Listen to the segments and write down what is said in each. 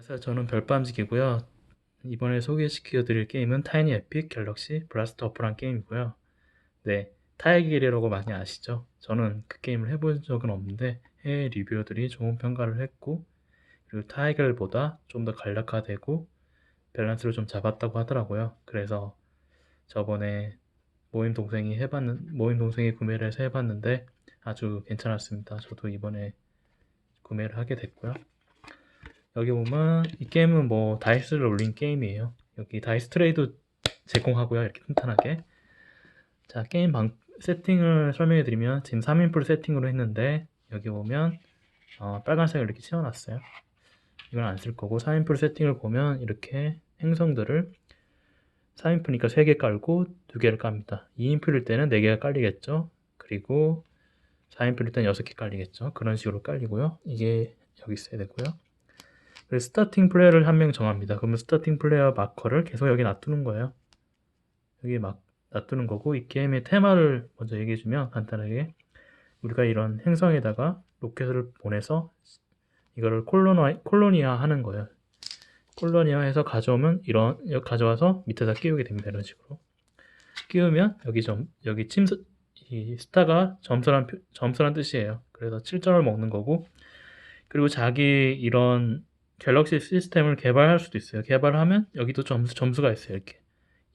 안녕하세요. 저는 별밤직이고요. 이번에 소개시켜 드릴 게임은 타이니 에픽 갤럭시 브라스트 어프란 게임이고요. 네, 타이길이라고 많이 아시죠? 저는 그 게임을 해본 적은 없는데 해외 리뷰어들이 좋은 평가를 했고 그리고 타이길보다 좀 더 간략화되고 밸런스를 좀 잡았다고 하더라고요. 그래서 저번에 모임 동생이 해봤는 모임 동생이 구매를 해서 해봤는데 아주 괜찮았습니다. 저도 이번에 구매를 하게 됐고요. 여기 보면 이 게임은 뭐 다이스를 올린 게임이에요. 여기 다이스 트레이드 제공하고요. 이렇게 튼튼하게. 자, 게임 방 세팅을 설명해 드리면 지금 3인풀 세팅으로 했는데 여기 보면 어, 빨간색을 이렇게 채워놨어요. 이건 안 쓸 거고 3인풀 세팅을 보면 이렇게 행성들을 3인풀이니까 3개 깔고 2개를 깝니다. 2인풀일 때는 4개가 깔리겠죠. 그리고 4인풀일 때는 6개 깔리겠죠. 그런 식으로 깔리고요. 이게 여기 있어야 되고요. 그래서 스타팅 플레이어를 한 명 정합니다. 그러면 스타팅 플레이어 마커를 계속 여기 놔두는 거예요. 여기 막 놔두는 거고 이 게임의 테마를 먼저 얘기해 주면 간단하게 우리가 이런 행성에다가 로켓을 보내서 이거를 콜로나, 콜로니아 하는 거예요. 콜로니아 해서 가져오면 이런 가져와서 밑에다 끼우게 됩니다. 이런 식으로 끼우면 여기 점 여기 침수 이 스타가 점수란 표- 점수란 뜻이에요. 그래서 7점을 먹는 거고 그리고 자기 이런 갤럭시 시스템을 개발할 수도 있어요. 개발하면 여기도 점수, 점수가 있어요. 이렇게.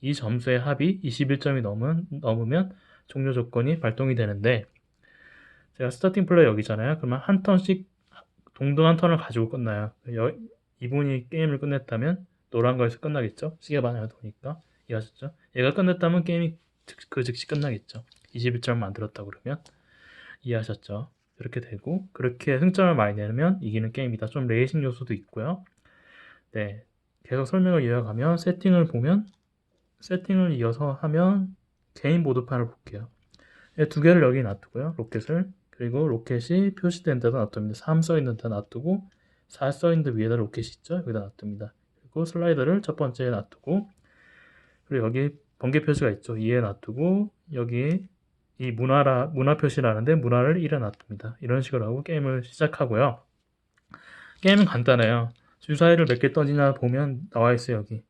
이 점수의 합이 21점이 넘은, 넘으면 종료 조건이 발동이 되는데, 제가 스타팅 플레이 여기잖아요. 그러면 한 턴씩 동등 한 턴을 가지고 끝나요. 여- 이분이 게임을 끝냈다면 노란 거에서 끝나겠죠. 시계 반을 도니까. 이해하셨죠? 얘가 끝냈다면 게임이 즉- 그 즉시 끝나겠죠. 21점 만들었다 그러면. 이해하셨죠? 그렇게 되고 그렇게 승점을 많이 내면 이기는 게임이다. 좀 레이싱 요소도 있고요. 네, 계속 설명을 이어가면 세팅을 보면 세팅을 이어서 하면 개인 보드판을 볼게요. 네, 두 개를 여기 놔두고요. 로켓을 그리고 로켓이 표시된 데다 놔둡니다. 3 써있는 데 놔두고 4 써있는 데 위에다 로켓이 있죠. 여기다 놔둡니다. 그리고 슬라이더를 첫 번째에 놔두고 그리고 여기 번개 표시가 있죠. 2에 놔두고 여기 이 문화라 문화 표시라는데 문화를 1에 놔둡니다. 이런 식으로 하고 게임을 시작하고요. 게임은 간단해요. 주사위를 몇 개 던지나 보면 나와 있어요. 여기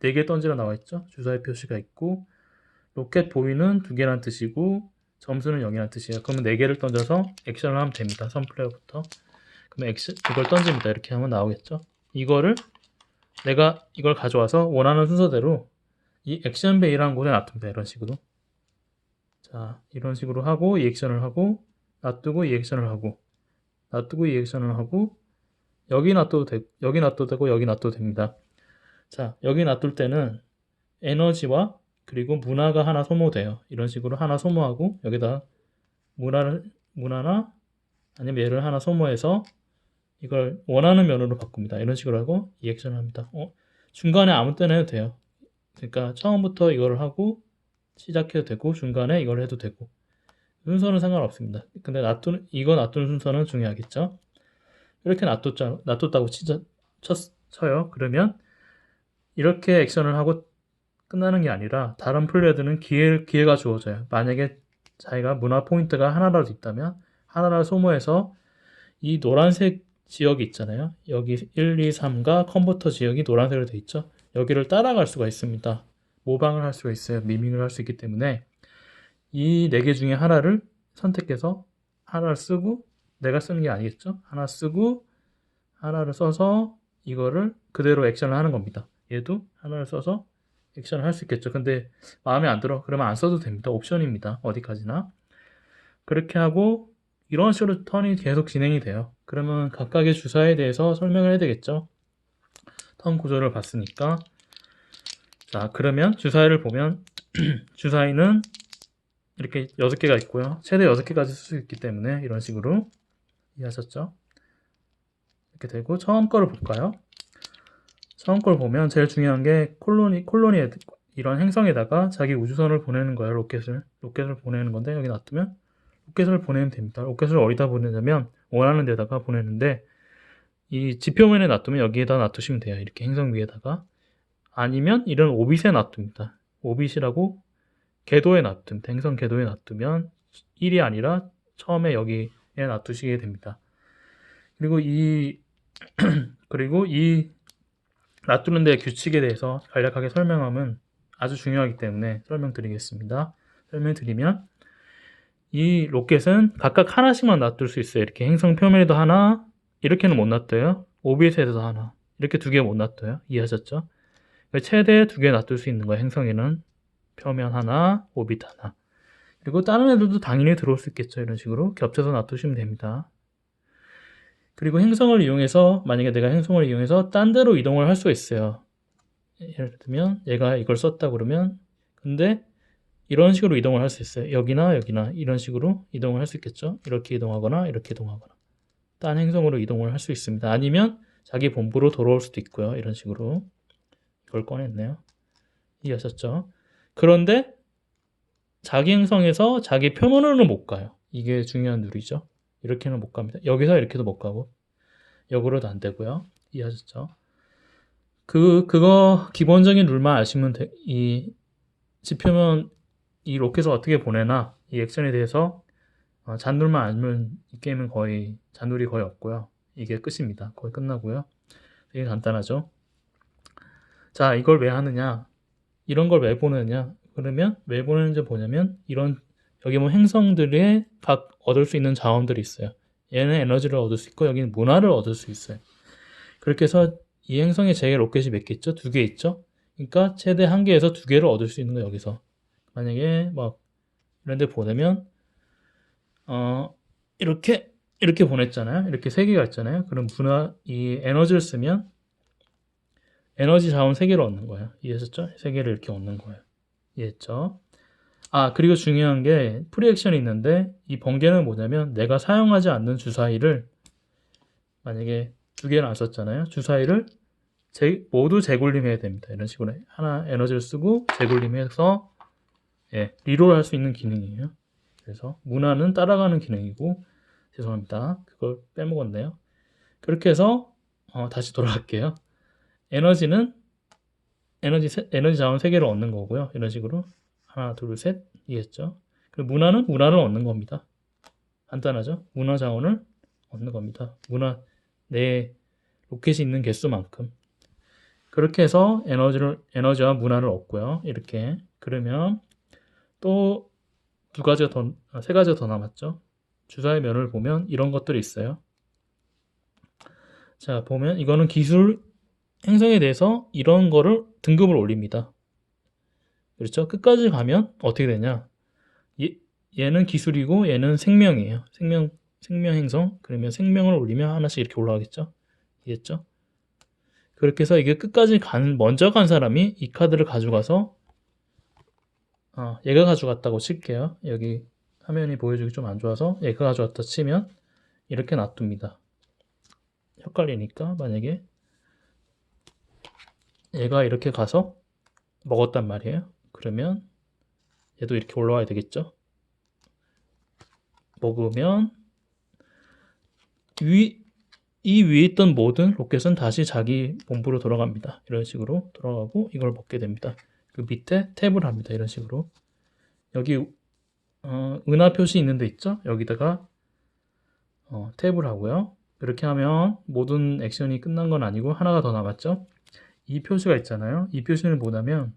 4개 던지라 나와 있죠. 주사위 표시가 있고 로켓 보이는 두 개란 뜻이고 점수는 0이란 뜻이에요. 그러면 4개를 던져서 액션을 하면 됩니다. 선플레이어부터. 그러면 액션 이걸 던집니다. 이렇게 하면 나오겠죠. 이거를 내가 이걸 가져와서 원하는 순서대로 이 액션 베이라는 곳에 놔둡니다. 이런 식으로. 자, 이런 식으로 하고 이 액션을 하고 놔두고 이 액션을 하고 놔두고 이 액션을 하고 여기 놔둬도 되, 여기 놔둬도 되고 여기 놔둬도 됩니다. 자, 여기 놔둘 때는 에너지와 그리고 문화가 하나 소모돼요. 이런 식으로 하나 소모하고 여기다 문화를 문화나 아니면 얘를 하나 소모해서 이걸 원하는 면으로 바꿉니다. 이런 식으로 하고 이 액션을 합니다. 어? 중간에 아무 때나 해도 돼요. 그러니까 처음부터 이거를 하고 시작해도 되고 중간에 이걸 해도 되고 순서는 상관없습니다. 근데 놔두는 이거 놔두는 순서는 중요하겠죠. 이렇게 놔뒀자 놔뒀다고 치자 쳤, 쳐요. 그러면 이렇게 액션을 하고 끝나는 게 아니라 다른 플레이어들은 기회, 기회가 주어져요. 만약에 자기가 문화 포인트가 하나라도 있다면 하나를 소모해서 이 노란색 지역이 있잖아요. 여기 1, 2, 3과 컨버터 지역이 노란색으로 되어 있죠. 여기를 따라갈 수가 있습니다. 모방을 할 수가 있어요. 미밍을 할 수 있기 때문에 이 네 개 중에 하나를 선택해서 하나를 쓰고 내가 쓰는 게 아니겠죠. 하나 쓰고 하나를 써서 이거를 그대로 액션을 하는 겁니다. 얘도 하나를 써서 액션을 할 수 있겠죠. 근데 마음에 안 들어. 그러면 안 써도 됩니다. 옵션입니다. 어디까지나. 그렇게 하고 이런 식으로 턴이 계속 진행이 돼요. 그러면 각각의 주사에 대해서 설명을 해야 되겠죠. 턴 구조를 봤으니까 자, 그러면 주사위를 보면 주사위는 이렇게 6개가 있고요. 최대 6개까지 쓸 수 있기 때문에 이런 식으로 이해하셨죠? 이렇게 되고 처음 거를 볼까요? 처음 걸 보면 제일 중요한 게 콜로니 콜로니 이런 행성에다가 자기 우주선을 보내는 거예요. 로켓을 로켓을 보내는 건데 여기 놔두면 로켓을 보내면 됩니다. 로켓을 어디다 보내냐면 원하는 데다가 보내는데 이 지표면에 놔두면 여기에다 놔두시면 돼요. 이렇게 행성 위에다가 아니면 이런 오빗에 놔둡니다. 오빗이라고 궤도에 놔둡니다. 행성 궤도에 놔두면 1이 아니라 처음에 여기에 놔두시게 됩니다. 그리고 이 그리고 이 놔두는 데 규칙에 대해서 간략하게 설명하면 아주 중요하기 때문에 설명드리겠습니다. 설명드리면 이 로켓은 각각 하나씩만 놔둘 수 있어요. 이렇게 행성 표면에도 하나, 이렇게는 못 놔둬요. 오비트에도 하나, 이렇게 두 개 못 놔둬요. 이해하셨죠? 최대 두 개 놔둘 수 있는 거예요. 행성에는 표면 하나, 오비트 하나. 그리고 다른 애들도 당연히 들어올 수 있겠죠. 이런 식으로 겹쳐서 놔두시면 됩니다. 그리고 행성을 이용해서 만약에 내가 행성을 이용해서 딴 데로 이동을 할 수가 있어요. 예를 들면 얘가 이걸 썼다 그러면 근데 이런 식으로 이동을 할 수 있어요. 여기나 여기나 이런 식으로 이동을 할 수 있겠죠. 이렇게 이동하거나 이렇게 이동하거나 딴 행성으로 이동을 할 수 있습니다. 아니면 자기 본부로 돌아올 수도 있고요. 이런 식으로 이걸 꺼냈네요. 이해하셨죠? 그런데 자기 행성에서 자기 표면으로는 못 가요. 이게 중요한 룰이죠. 이렇게는 못 갑니다. 여기서 이렇게도 못 가고 역으로도 안 되고요. 이해하셨죠? 그 그거 기본적인 룰만 아시면 돼. 이 지표면 이 로켓을 어떻게 보내나 이 액션에 대해서 어, 잔룰만 알면 이 게임은 거의 잔룰이 거의 없고요. 이게 끝입니다. 거의 끝나고요. 되게 간단하죠. 자, 이걸 왜 하느냐? 이런 걸 왜 보느냐? 그러면 왜 보내는지 뭐냐면 이런 여기 뭐 행성들의 각 얻을 수 있는 자원들이 있어요. 얘는 에너지를 얻을 수 있고 여기는 문화를 얻을 수 있어요. 그렇게 해서 이 행성에 제 로켓이 몇 개 있죠? 두 개 있죠? 그러니까 최대 한 개에서 두 개를 얻을 수 있는 거 여기서. 만약에 막 이런 데 보내면 어 이렇게 이렇게 보냈잖아요. 이렇게 세 개가 있잖아요. 그럼 문화 이 에너지를 쓰면 에너지 자원 세 개를 얻는 거예요. 이해하셨죠? 세 개를 이렇게 얻는 거예요. 이해했죠? 아, 그리고 중요한 게 프리액션이 있는데 이 번개는 뭐냐면 내가 사용하지 않는 주사위를 만약에 두 개를 안 썼잖아요. 주사위를 재, 모두 재굴림해야 됩니다. 이런 식으로 하나 에너지를 쓰고 재굴림해서 예, 리롤 할 수 있는 기능이에요. 그래서 문화는 따라가는 기능이고 죄송합니다. 그걸 빼먹었네요. 그렇게 해서 어, 다시 돌아갈게요. 에너지는 에너지 세, 에너지 자원 3개를 얻는 거고요. 이런 식으로 하나, 둘, 셋 이해했죠? 그리고 문화는 문화를 얻는 겁니다. 간단하죠? 문화 자원을 얻는 겁니다. 문화 내 로켓이 있는 개수만큼 그렇게 해서 에너지를 에너지와 문화를 얻고요. 이렇게 그러면 또 두 가지가 더, 아, 세 가지가 더 남았죠. 주사의 면을 보면 이런 것들이 있어요. 자, 보면 이거는 기술 행성에 대해서 이런 거를 등급을 올립니다. 그렇죠? 끝까지 가면 어떻게 되냐? 얘, 얘는 기술이고 얘는 생명이에요. 생명 생명 행성. 그러면 생명을 올리면 하나씩 이렇게 올라가겠죠? 이해했죠? 그렇게 해서 이게 끝까지 간 먼저 간 사람이 이 카드를 가져가서 어, 얘가 가져갔다고 칠게요. 여기 화면이 보여주기 좀 안 좋아서 얘가 가져갔다 치면 이렇게 놔둡니다. 헷갈리니까 만약에 얘가 이렇게 가서 먹었단 말이에요. 그러면 얘도 이렇게 올라와야 되겠죠. 먹으면 위, 이 위에 있던 모든 로켓은 다시 자기 본부로 돌아갑니다. 이런 식으로 돌아가고 이걸 먹게 됩니다. 그 밑에 탭을 합니다. 이런 식으로. 여기 어, 은하 표시 있는 데 있죠? 여기다가 어, 탭을 하고요. 이렇게 하면 모든 액션이 끝난 건 아니고 하나가 더 남았죠? 이 표시가 있잖아요. 이 표시는 뭐냐면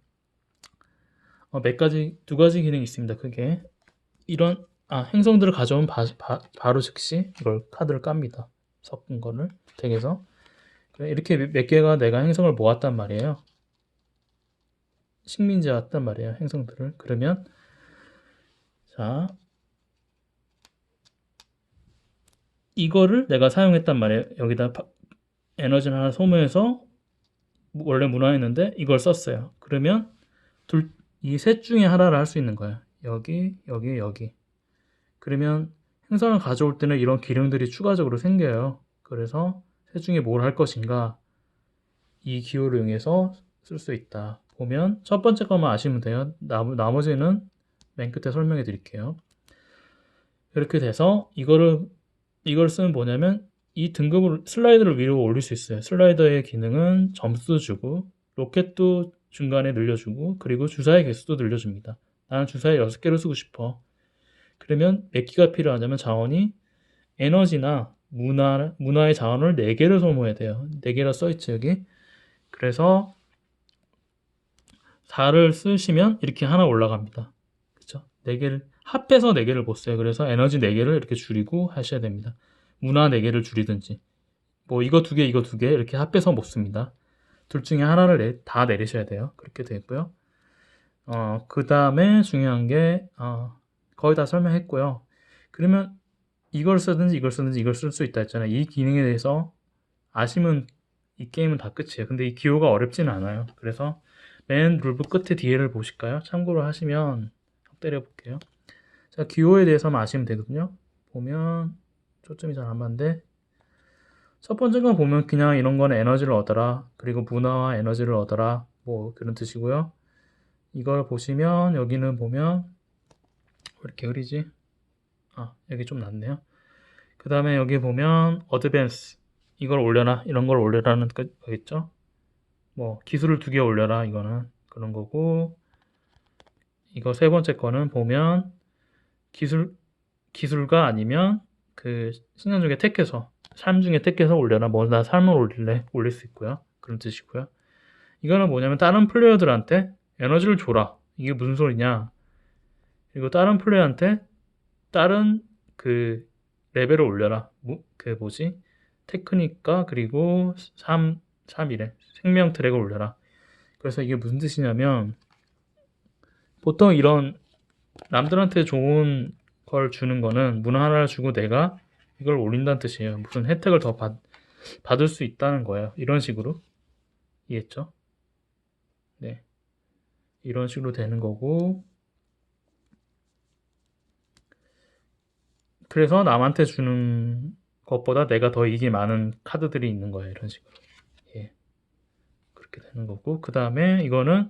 어, 몇 가지 두 가지 기능이 있습니다. 크게 이런 아, 행성들을 가져온 바, 로 즉시 이걸 카드를 깝니다. 섞은 거를 덱에서 이렇게 몇 개가 내가 행성을 모았단 말이에요. 식민지 왔단 말이에요. 행성들을. 그러면 자 이거를 내가 사용했단 말이에요. 여기다 에너지를 하나 소모해서 원래 문화였는데 이걸 썼어요. 그러면 이셋 중에 하나를 할 수 있는 거예요. 여기, 여기, 여기. 그러면 행성을 가져올 때는 이런 기능들이 추가적으로 생겨요. 그래서 셋 중에 뭘 할 것인가 이 기호를 이용해서 쓸 수 있다. 보면 첫 번째 것만 아시면 돼요. 나머, 나머지는 맨 끝에 설명해 드릴게요. 이렇게 돼서 이거를 이걸 쓰면 뭐냐면 이 등급을 슬라이드를 위로 올릴 수 있어요. 슬라이더의 기능은 점수 주고 로켓도 중간에 늘려주고 그리고 주사의 개수도 늘려줍니다. 나는 주사에 6개를 쓰고 싶어. 그러면 몇 기가 필요하냐면 자원이 에너지나 문화, 문화의 자원을 4개를 소모해야 돼요. 4개라 써있죠 여기. 그래서 4를 쓰시면 이렇게 하나 올라갑니다. 그쵸? 4개를, 합해서 4개를 못 써요. 그래서 에너지 4개를 이렇게 줄이고 하셔야 됩니다. 문화 4개를 줄이든지. 뭐 이거 두 개, 이거 두 개 이렇게 합해서 못 씁니다. 둘 중에 하나를 내, 다 내리셔야 돼요. 그렇게 되고요. 어, 그 다음에 중요한 게, 어, 거의 다 설명했고요. 그러면 이걸 쓰든지 이걸 쓰든지 이걸 쓸 수 있다 했잖아요. 이 기능에 대해서 아시면 이 게임은 다 끝이에요. 근데 이 기호가 어렵지는 않아요. 그래서 맨 룰북 끝에 뒤에를 보실까요? 참고로 하시면 때려 볼게요. 자, 기호에 대해서만 아시면 되거든요. 보면 초점이 잘 안 맞는데 첫 번째 건 보면 그냥 이런 거는 에너지를 얻어라. 그리고 문화와 에너지를 얻어라. 뭐 그런 뜻이고요. 이걸 보시면 여기는 보면 왜 이렇게 흐리지? 아, 여기 좀 낫네요. 그 다음에 여기 보면 어드밴스 이걸 올려라 이런 걸 올려라는 거겠죠 뭐 기술을 두 개 올려라 이거는 그런 거고 이거 세 번째 거는 보면 기술 기술가 아니면 그 신년 중에 택해서 삶 중에 택해서 올려라 뭐 나 삶을 올릴래? 올릴 수 있고요. 그런 뜻이고요. 이거는 뭐냐면 다른 플레이어들한테 에너지를 줘라. 이게 무슨 소리냐? 그리고 다른 플레이어한테 다른 그 레벨을 올려라. 뭐, 그 뭐지? 테크닉과 그리고 3, 3이래. 생명 트랙을 올려라. 그래서 이게 무슨 뜻이냐면 보통 이런 남들한테 좋은 걸 주는 거는 문화 하나를 주고 내가 이걸 올린다는 뜻이에요. 무슨 혜택을 더 받, 받을 수 있다는 거예요. 이런 식으로. 이해했죠? 네. 이런 식으로 되는 거고 그래서 남한테 주는 것보다 내가 더 이익이 많은 카드들이 있는 거예요. 이런 식으로. 예. 그렇게 되는 거고. 그 다음에 이거는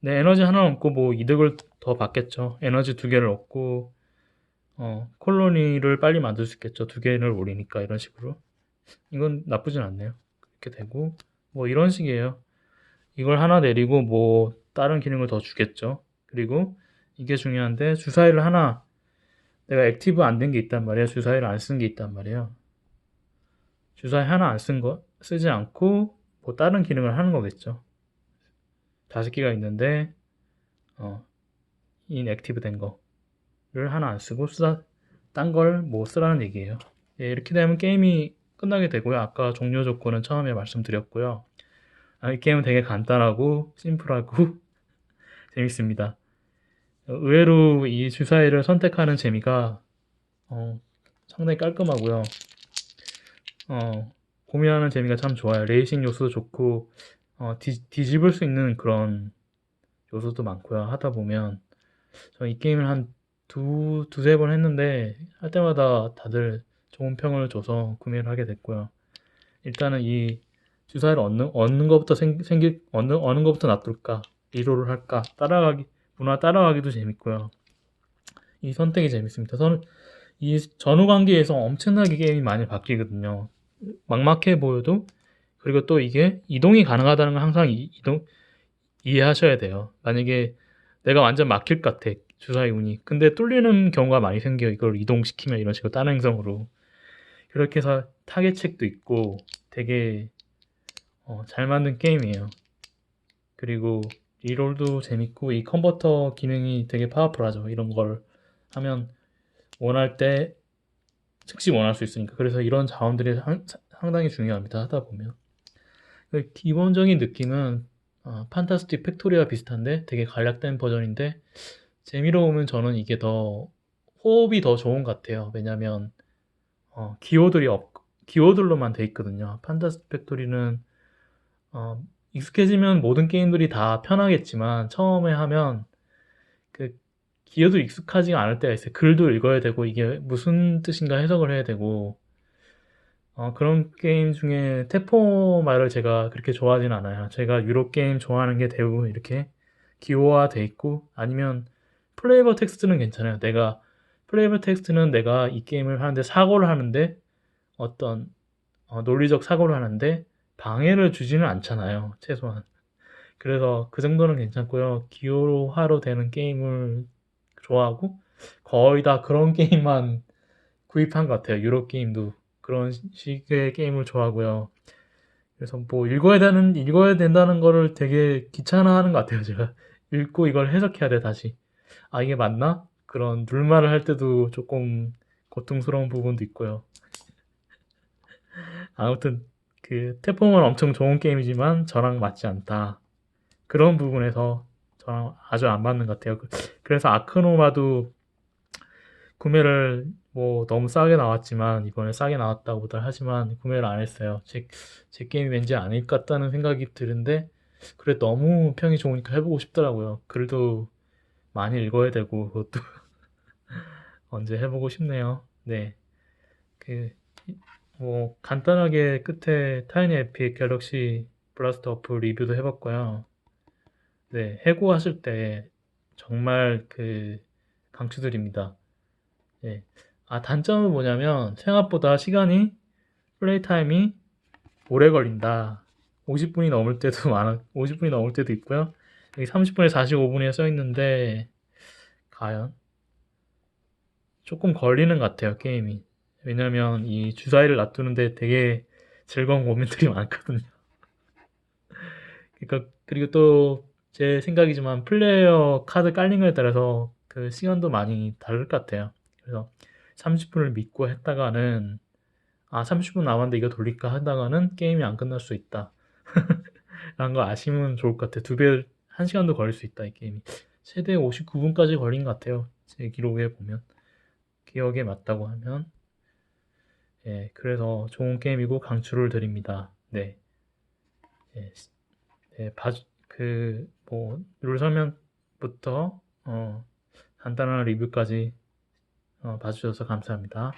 내 에너지 하나 얻고 뭐 이득을 더 받겠죠. 에너지 두 개를 얻고, 어, 콜로니를 빨리 만들 수 있겠죠. 두 개를 올리니까 이런 식으로. 이건 나쁘진 않네요. 그렇게 되고, 뭐 이런 식이에요. 이걸 하나 내리고 뭐 다른 기능을 더 주겠죠. 그리고 이게 중요한데 주사위를 하나 내가 액티브 안 된 게 있단 말이에요. 주사위를 안 쓴 게 있단 말이에요. 주사위 하나 안 쓴 거 쓰지 않고 뭐 다른 기능을 하는 거겠죠. 다섯 개가 있는데 어, 인액티브 된 거 를 하나 안 쓰고 쓰다 딴 걸 뭐 쓰라는 얘기예요. 예, 이렇게 되면 게임이 끝나게 되고요. 아까 종료 조건은 처음에 말씀드렸고요. 아, 이 게임은 되게 간단하고 심플하고 재밌습니다. 의외로 이 주사위를 선택하는 재미가 어, 상당히 깔끔하고요. 어, 고민하는 재미가 참 좋아요. 레이싱 요소도 좋고, 어, 뒤, 뒤집을 수 있는 그런 요소도 많고요. 하다 보면, 저 이 게임을 한 두, 두세 번 했는데, 할 때마다 다들 좋은 평을 줘서 구매를 하게 됐고요. 일단은 이 주사위를 얻는, 얻는 것부터 생, 생길, 얻는, 얻는 것부터 놔둘까? 리로를 할까? 따라가기, 문화 따라가기도 재밌고요. 이 선택이 재밌습니다. 저는 이 전후 관계에서 엄청나게 게임이 많이 바뀌거든요. 막막해 보여도 그리고 또 이게 이동이 가능하다는 걸 항상 이, 동 이해하셔야 돼요. 만약에 내가 완전 막힐 것 같아 주사위 운이 근데 뚫리는 경우가 많이 생겨요. 이걸 이동시키면 이런 식으로 다른 행성으로 그렇게 해서 타겟책도 있고 되게 어, 잘 만든 게임이에요. 그리고 리롤도 재밌고 이 컨버터 기능이 되게 파워풀하죠. 이런 걸 하면 원할 때 즉시 원할 수 있으니까 그래서 이런 자원들이 상당히 중요합니다 하다 보면 그 기본적인 느낌은 어, 판타스틱 팩토리와 비슷한데 되게 간략된 버전인데 재미로 보면 저는 이게 더 호흡이 더 좋은 것 같아요 왜냐면 어, 기호들이 없 기호들로만 돼 있거든요 판타스틱 팩토리는 어, 익숙해지면 모든 게임들이 다 편하겠지만 처음에 하면 그 기어도 익숙하지가 않을 때가 있어요. 글도 읽어야 되고 이게 무슨 뜻인가 해석을 해야 되고 어, 그런 게임 중에 테포말을 제가 그렇게 좋아하진 않아요. 제가 유로 게임 좋아하는 게 대부분 이렇게 기호화 돼 있고 아니면 플레이버 텍스트는 괜찮아요. 내가 플레이버 텍스트는 내가 이 게임을 하는데 사고를 하는데 어떤 어, 논리적 사고를 하는데 방해를 주지는 않잖아요. 최소한. 그래서 그 정도는 괜찮고요. 기호화로 되는 게임을 좋아하고 거의 다 그런 게임만 구입한 것 같아요. 유럽 게임도 그런 식의 게임을 좋아하고요. 그래서 뭐 읽어야 되는 읽어야 된다는 거를 되게 귀찮아하는 것 같아요, 제가. 읽고 이걸 해석해야 돼, 다시. 아, 이게 맞나? 그런 눌말을 할 때도 조금 고통스러운 부분도 있고요. 아무튼 그 태풍은 엄청 좋은 게임이지만 저랑 맞지 않다. 그런 부분에서 저랑 아주 안 맞는 것 같아요. 그- 그래서 아크노마도 구매를 뭐 너무 싸게 나왔지만 이번에 싸게 나왔다고들 하지만 구매를 안 했어요. 제, 제 게임이 왠지 아닐 것 같다는 생각이 드는데 그래 너무 평이 좋으니까 해보고 싶더라고요. 글도 많이 읽어야 되고 그것도 언제 해보고 싶네요. 네. 그, 뭐, 간단하게 끝에 타이니 에픽 갤럭시 블라스터 어프 리뷰도 해봤고요. 네, 해고하실 때 정말 그 강추드립니다. 네. 아, 단점은 뭐냐면 생각보다 시간이, 플레이 타임이 오래 걸린다. 50분이 넘을 때도 많아, 50분이 넘을 때도 있고요. 여기 30분에 45분에 써 있는데, 과연? 조금 걸리는 것 같아요, 게임이. 왜냐면 이 주사위를 놔두는데 되게 즐거운 고민들이 많거든요. 그러니까 그리고 또 제 생각이지만 플레이어 카드 깔린 거에 따라서 그 시간도 많이 다를 것 같아요. 그래서 30분을 믿고 했다가는 아 30분 남았는데 이거 돌릴까 하다가는 게임이 안 끝날 수 있다. 라는 거 아시면 좋을 것 같아요. 두 배, 한 시간도 걸릴 수 있다, 이 게임이. 최대 59분까지 걸린 것 같아요. 제 기록에 보면. 기억에 맞다고 하면. 예, 그래서 좋은 게임이고 강추를 드립니다. 네. 예, 시- 네, 봐, 그, 뭐, 룰 설명부터, 어, 간단한 리뷰까지, 어, 봐주셔서 감사합니다.